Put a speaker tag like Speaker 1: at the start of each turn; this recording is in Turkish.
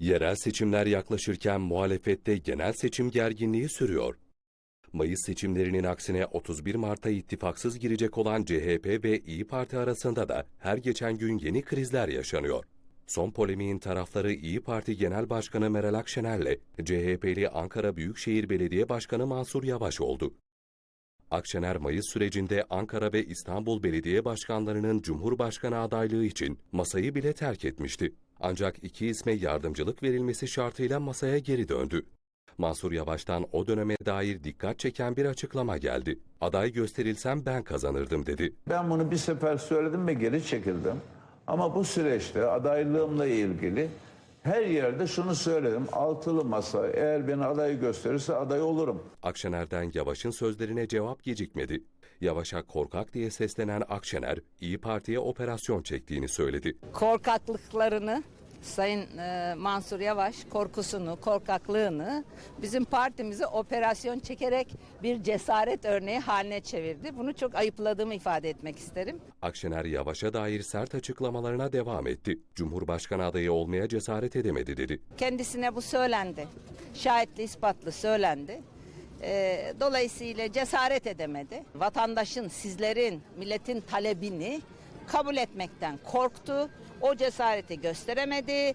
Speaker 1: Yerel seçimler yaklaşırken muhalefette genel seçim gerginliği sürüyor. Mayıs seçimlerinin aksine 31 Mart'ta ittifaksız girecek olan CHP ve İyi Parti arasında da her geçen gün yeni krizler yaşanıyor. Son polemiğin tarafları İyi Parti Genel Başkanı Meral Akşener'le CHP'li Ankara Büyükşehir Belediye Başkanı Mansur Yavaş oldu. Akşener Mayıs sürecinde Ankara ve İstanbul Belediye Başkanlarının Cumhurbaşkanı adaylığı için masayı bile terk etmişti. Ancak iki isme yardımcılık verilmesi şartıyla masaya geri döndü. Mansur Yavaş'tan o döneme dair dikkat çeken bir açıklama geldi. Aday gösterilsem ben kazanırdım dedi.
Speaker 2: Ben bunu bir sefer söyledim ve geri çekildim. Ama bu süreçte adaylığımla ilgili her yerde şunu söyledim. Altılı masa eğer beni aday gösterirse aday olurum.
Speaker 1: Akşener'den Yavaş'ın sözlerine cevap gecikmedi. Yavaş'a korkak diye seslenen Akşener, İyi Parti'ye operasyon çektiğini söyledi.
Speaker 3: korkaklıklarını Sayın e, Mansur Yavaş korkusunu, korkaklığını bizim partimizi operasyon çekerek bir cesaret örneği haline çevirdi. Bunu çok ayıpladığımı ifade etmek isterim.
Speaker 1: Akşener Yavaş'a dair sert açıklamalarına devam etti. Cumhurbaşkanı adayı olmaya cesaret edemedi dedi.
Speaker 3: Kendisine bu söylendi. Şahitli ispatlı söylendi. E, dolayısıyla cesaret edemedi. Vatandaşın, sizlerin, milletin talebini kabul etmekten korktu. O cesareti gösteremedi.